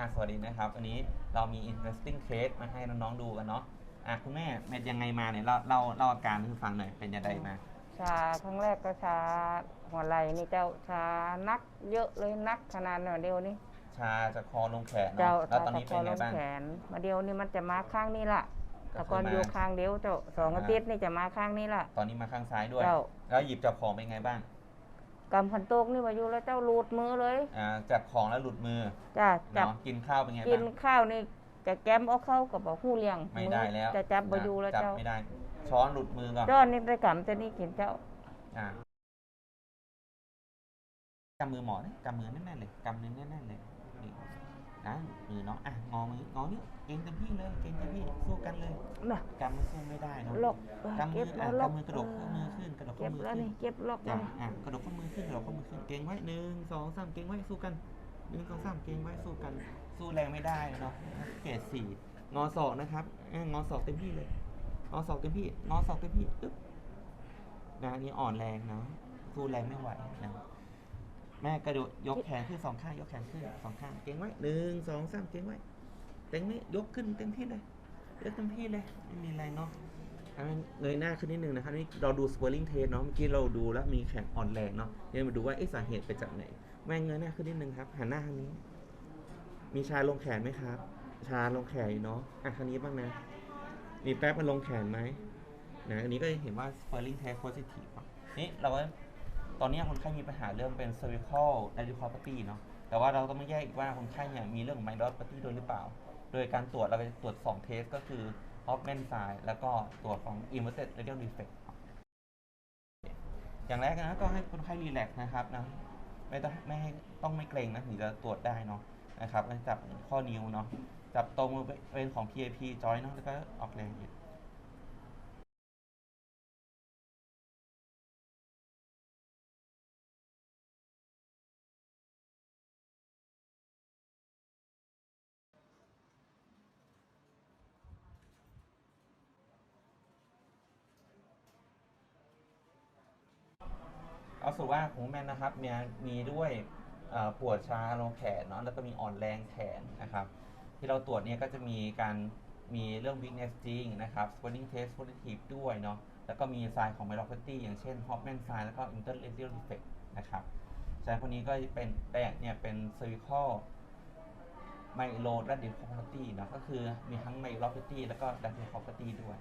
อะสวัสดีนะครับวันนี้เรามี interesting case มาให้น้องๆดูกันเนาะอะคุณแม่เม็ดยังไงมาเนี่ยเราเราเล่าอาการให้ฟังหน่อยเป็นยังไงมาชาครั้งแรกก็ชาหัวไหล่นี่เจ้าชานักเยอะเลยนักขนาดหน่อยเดียวนี่ชาจากคอลงแขนเจ้าเนาะแล้วชาตอนนี้ตะเป็นคอไงลงบ้าง แขน มาเดียวนี่มันจะมาข้างนี้ล่ะก็แต่คือก่อนอยู่มาข้างเดียวเจ้าสองอ่าอาทิตย์นี่จะมาข้างนี้ล่ะ ตอนนี้มาข้างซ้ายด้วย เจ้า แล้วหยิบจับของเป็นไงบ้าง กำพันโตกนี่มาอยู่แล้วเจ้าลูดมือเลย อ่าจับของแล้วหลุดมือจ้าจับเนาะกินข้าวเป็นไงกินบ้าง ข้าวนี่จะแก้มเอาเข้ากับบอกหู้เลี้ยงไม่ได้แล้วจะจับมานะอยู่แล้วจับเจ้าไม่ได้ ช้อนหลุดมือก่อนจ้อนนี่ได้กำจะนี่กินเจ้า อ่ากำมือหมอเนี่ยกำมือแน่นๆเลยกำมือแน่นๆเลย นี่นะมือเนาะอะงอมืองอนิ้วเก่งเต็มที่เลยเก่งเต็มที่สู้กันเลยน่ะกำมือสู้ไม่ได้เนาะลกกำมืเก็อบอะแล้วลกกำมือกระดกข้อมือขึ้นกระดกข้อเก็บมือแล้วขึ้นนี่เก็บลกจ้ะแล้วนี่อะกระดกข้อมือขึ้นกระดกข้อมือขึ้นเก่งไว้หนึ่งสองสามเก่งไว้สู้กันหนึ่งสองสามเก่งไว้สู้กันสู้แรงไม่ได้เนาะเกรดสี่งอศอกนะครับอะงอศอกเต็มที่เลยงอศอกเต็มที่งอศอกเต็มที่อึ๊บนะอันนี้อ่อนแรงเนาะสู้แรงไม่ไหวนะ แม่กระโดดยกแขนขึ้นสองข้างยกแขนขึ้นสองข้างเก่งไว้หนึ่งสองสามเก่งไว้เต็มนี้ยกขึ้นเต็มที่เลยยกเต็มที่เลยไม่มีอะไรเนาะอันนั้นเงยหน้าขึ้นนิดนึงนะครับนี่เราดู swelling test เนาะเมื่อกี้เราดูแล้วมีแขนอ่อนแรงเนาะเดี๋ยวมาดูว่าเอ๊ะสาเหตุไปจากไหนแม่งเงยหน้าขึ้นนิดนึงครับหันหน้าทางนี้ มีชาลงแขนไหมครับ ชาลงแขนอยู่เนาะอะคราวนี้บ้างนะ มีแป๊บมันลงแขนไหมนะอันนี้ก็จะเห็นว่า swelling test positive เนาะนี่เราก็ ตอนนี้คนไข้มีปัญหาเรื่องเป็น cervical radiculopathy เนาะ แต่ว่าเราต้องมาแยกอีกว่าคนไข้เนี่ยมีเรื่องของ myelopathy ด้วยหรือเปล่า โดยการตรวจเราจะตรวจ 2 เทสก็คือ Hoffman sign แล้วก็ตรวจของ inverted radial reflex อย่างแรกนะก็ให้คนไข้รีแลกซ์นะครับนะไม่ต้องไม่ให้ต้องไม่เกรงนะถึงจะตรวจได้เนาะนะครับจับข้อนิ้วเนาะจับตรงบริเวณของ PAP joint เนาะแล้วก็ออกแรงหยิบ เอาสุว่าของแมนนะครับมีมีด้วยปวดชาลงแขนเนาะแล้วก็มีอ่อนแรงแขนนะครับ ที่เราตรวจเนี่ยก็จะมีการมีเรื่อง weakness จริงนะครับ swelling test positive ด้วยเนาะแล้วก็มี sign ของ myelopathy อย่างเช่น Hoffman sign แล้วก็ interradial defect นะครับฉะนั้นคนนี้ก็เป็นแรกเนี่ยเป็น cervical myelo radiculopathy เนาะก็คือมีทั้ง myelopathy แล้วก็ radiculopathy ด้วย